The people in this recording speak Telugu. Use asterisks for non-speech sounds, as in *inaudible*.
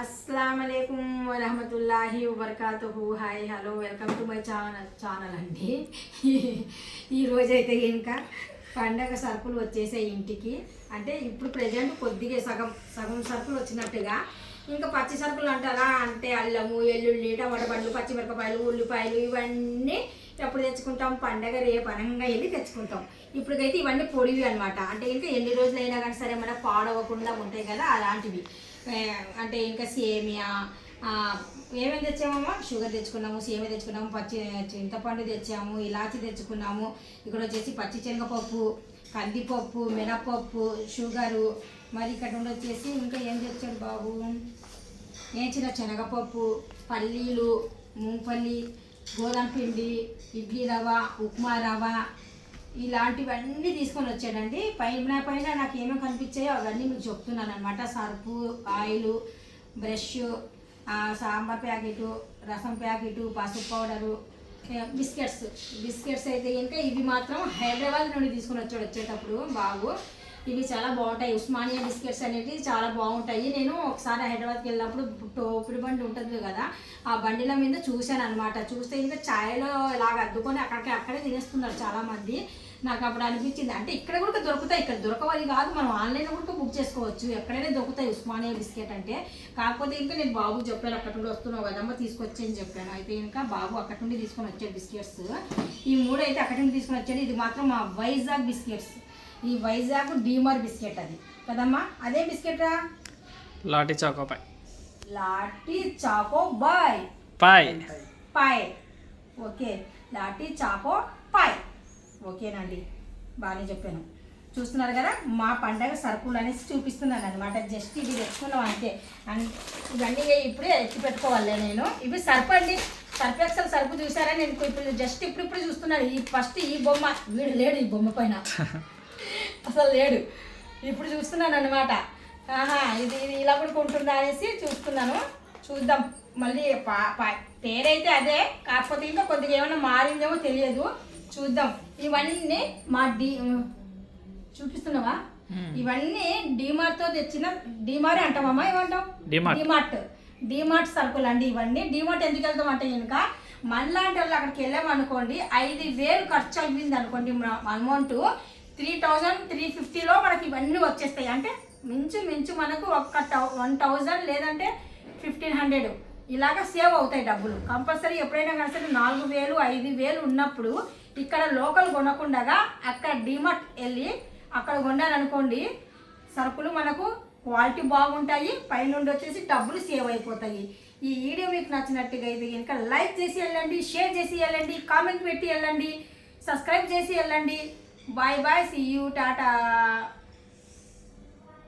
అస్సలం వరహమతుల్లాహి వబర్కాతుహు. Hi hello welcome to my channel channel అండి. ఈరోజైతే ఇంకా పండగ సరుకులు వచ్చేసాయి ఇంటికి. అంటే ఇప్పుడు ప్రజెంట్ కొద్దిగా సగం సగం సరుకులు వచ్చినట్టుగా. ఇంకా పచ్చి సరుకులు అంటారా అంటే అల్లము ఎల్లుల్లి టమాటా పండ్లు పచ్చిమిరపకాయలు ఉల్లిపాయలు ఇవన్నీ ఎప్పుడు తెచ్చుకుంటాం? పండగ రేపు అనంగా వెళ్ళి తెచ్చుకుంటాం. ఇప్పటికైతే ఇవన్నీ పొడివి అనమాట అంటే ఇంకా ఎన్ని రోజులైనా కానీ సరే మన పాడవకుండా ఉంటాయి కదా అలాంటివి. అంటే ఇంకా సేమియా ఏమేమి తెచ్చామమ్మా? షుగర్ తెచ్చుకున్నాము సేమియా తెచ్చుకున్నాము పచ్చి చింతపండు తెచ్చాము ఇలాచి తెచ్చుకున్నాము. ఇక్కడ వచ్చేసి పచ్చి శనగపప్పు కందిపప్పు మినపప్పు షుగరు. మరి ఇక్కడ నుండి వచ్చేసి ఇంకా ఏం తెచ్చాడు బాబు? వేయించిన శనగపప్పు పల్లీలు మూంపల్లి గోధుమ పిండి ఇడ్లీ రవ్వ ఉప్మా రవ్వ ఇలాంటివన్నీ తీసుకొని వచ్చాడండి. పైన పైన నాకు ఏమేమి కనిపించాయో అవన్నీ మీకు చెప్తున్నాను అనమాట Surf oil brush sambar packet rasam packet పసుపు పౌడరు బిస్కెట్స్. బిస్కెట్స్ అయితే ఇంకా ఇవి మాత్రం హైదరాబాద్ నుండి తీసుకొని వచ్చాడు వచ్చేటప్పుడు బాబు. ఇవి చాలా బాగుంటాయి. ఉస్మానియా బిస్కెట్స్ అనేవి చాలా బాగుంటాయి. నేను ఒకసారి హైదరాబాద్కి వెళ్ళినప్పుడు టోపిడి బండి ఉంటుంది కదా ఆ బండిల మీద చూశాను అనమాట చూస్తే ఇంకా ఛాయలో ఇలాగ అద్దుకొని అక్కడికి అక్కడే తినేస్తున్నారు చాలామంది. నాకు అప్పుడు అనిపించింది. అంటే ఇక్కడ కూడా దొరుకుతాయి. ఇక్కడ దొరకవాలి కాదు. మనం ఆన్లైన్లో కూడా బుక్ చేసుకోవచ్చు. ఎక్కడైనా దొరుకుతాయి ఉస్మానియా బిస్కెట్ అంటే. కాకపోతే ఇంకా నేను బాబు చెప్పాను అక్కడ నుండి వస్తున్నావు కదమ్మా తీసుకొచ్చి అని చెప్పాను. అయితే ఇంకా బాబు అక్కడ నుండి తీసుకొని వచ్చాడు బిస్కెట్స్. ఈ మూడు అయితే అక్కడ నుండి తీసుకొని వచ్చాడు. ఇది మాత్రం మా వైజాగ్ బిస్కెట్స్. ఈ వైజాగ్ డీమర్ బిస్కెట్ అది. కదమ్మా? అదే బిస్కెట్ రా Lotte choco pie Lotte choco bye pie. Pie. Okay. Lotte choco pie. ఓకేనండి. బాగానే చెప్పాను. చూస్తున్నారు కదా? మా పండగ సరుకులు అనేసి చూపిస్తున్నాను అనమాట జస్ట్ ఇవి తెచ్చుకున్నాం అంతే. ఇవన్నీ ఇప్పుడే ఎత్తి పెట్టుకోవాలి నేను. ఇవి సర్పు అండి. సర్పు ఎక్సల్ సరుపు చూసారా? నేను ఇప్పుడు జస్ట్ ఇప్పుడు ఇప్పుడు చూస్తున్నాను. ఈ ఫస్ట్ ఈ బొమ్మ. వీడు లేడు ఈ బొమ్మ పైన. *laughs* అసలు లేడు. ఇప్పుడు చూస్తున్నాను అనమాట ఆహా ఇది ఇది ఇలా కూడా ఉంటుందా అనేసి చూస్తున్నాను. చూద్దాం. మళ్ళీ పేరైతే అదే. కాకపోతే ఇంకా కొద్దిగా ఏమైనా మారిందేమో తెలియదు. చూద్దాం. ఇవన్నీ మా డి చూపిస్తున్నావా? ఇవన్నీ డిమార్ట్తో తెచ్చిన డిమారే అంటామమ్మా ఏమంటాం? డిమార్ట్. డిమార్ట్. సరుకులు అండి ఇవన్నీ. డిమార్ట్ ఎందుకు వెళ్తాం అంటే కనుక మనలాంటి వాళ్ళు అక్కడికి వెళ్ళామనుకోండి ఐదు వేలు ఖర్చు అయింది అనుకోండి అమౌంట్. త్రీ థౌజండ్ త్రీ ఫిఫ్టీలో మనకి ఇవన్నీ వచ్చేస్తాయి. అంటే మించు మించు మనకు ఒక్క టౌ వన్ థౌజండ్ లేదంటే ఫిఫ్టీన్ హండ్రెడ్. ఇలాగ సేవ్ అవుతాయి డబ్బులు. కంపల్సరీ ఎప్పుడైనా కానీ సరే నాలుగు వేలు ఐదు వేలు ఉన్నప్పుడు ఇక్కడ లోకల్ కొనకుండగా అక్కడ డిమార్ట్ వెళ్ళి అక్కడ కొన్నారనుకోండి సరుకులు మనకు క్వాలిటీ బాగుంటాయి పైనుండి వచ్చేసి డబ్బులు సేవ్ అయిపోతాయి. ఈ వీడియో మీకు నచ్చినట్టుగా అయితే కనుక లైక్ చేసి వెళ్ళండి షేర్ చేసి వెళ్ళండి కామెంట్ పెట్టి వెళ్ళండి సబ్స్క్రైబ్ చేసి వెళ్ళండి. Bye bye see you tata